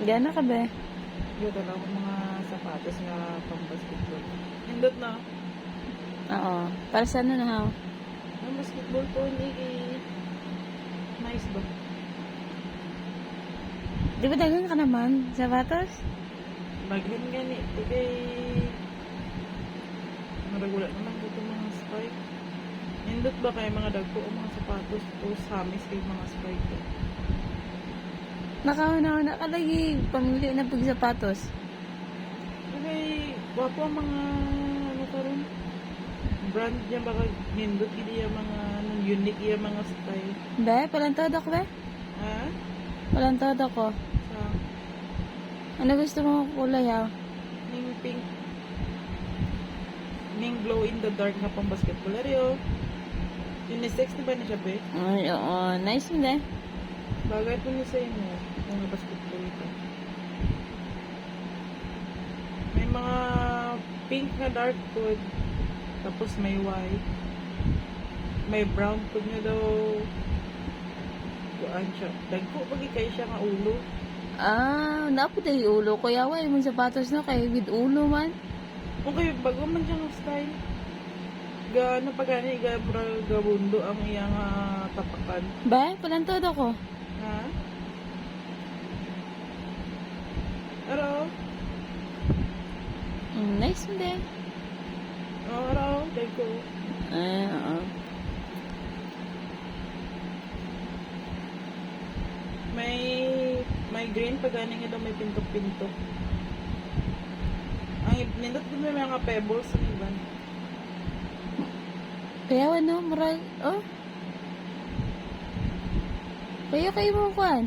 Gana ka ba? Na ako mga sapatos nga pang basketball. Hindot na. Oo. Para sa ano na ha? Ang basketball po kay... Nice ba? Di ba dagan ka naman? Sapatos? Baghan gani. Di kay... Maragula naman po itong mga spike. Hindot ba kayo mga dagko o mga sapatos o samis kay mga spike ko? Nakauna-una ka lagi. Pamili na pag sapatos. Okay, wapo ang mga ano karon brand niya baka nindot gid yung mga ano, unique yung mga style. Be, palantod ako be? Ha? Palantod ako. Sa Ano gusto mo kulay ha? ning pink ning glow in the dark na pang basketball area. Unisex na ba na siya, be? Ay, oo. Nice mo din. Bagay po ni sa inyo kung basketball ito. May mga pink na dark code. Tapos may white. May brown code na daw. Kuan siya. Dagko pagi kay siya nga ulo. Ah, napot ay ulo ko. Yawa, yung sapatos na kay with ulo man. Okay, bago man siya style. Ga, ano pa gani, ga, bra, gabundo ang iyang ah, tapakan. Be, palantod ako. Ha? Hello? Mm, nice mo din. Oh, hello? Dagko. Ah, oo. May may green pa gani nga daw may pintok-pintok. Ang nindot din may mga pebbles sa iban. Kaya ano, murag, oh. Kaya kayo mo kuhan.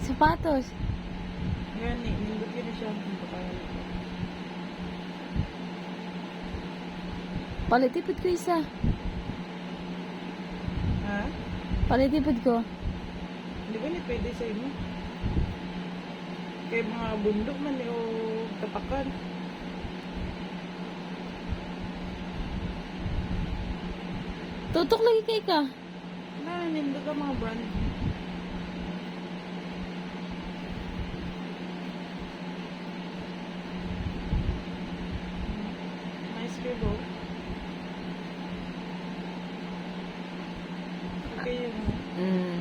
Sapatos. Gani, nindot yun siya. Palitipid ko isa. Ha? Palitipid ko. Hindi ba ni pwede sa inyo? Kay mga bundok man eh, o tapakan. Tutok lagi kay ka. Na, nindot ang mga brand. Nice scribble. Okay yun. Mm.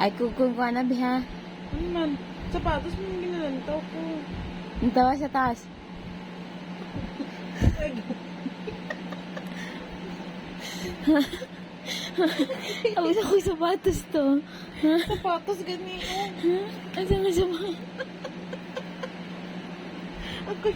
Ay, kukun ko na biha. Ano man? Sapatos mo yung ginalantaw ko. Ang tawa sa taas. Ang isa ko sapatos to. Sapatos gani. oh. Ang sama sama. Ako'y,